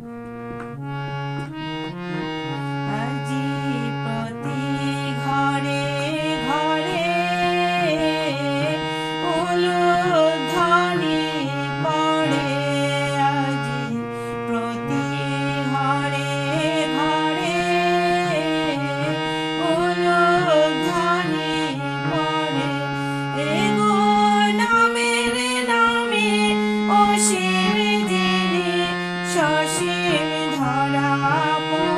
Mm-hmm. મારા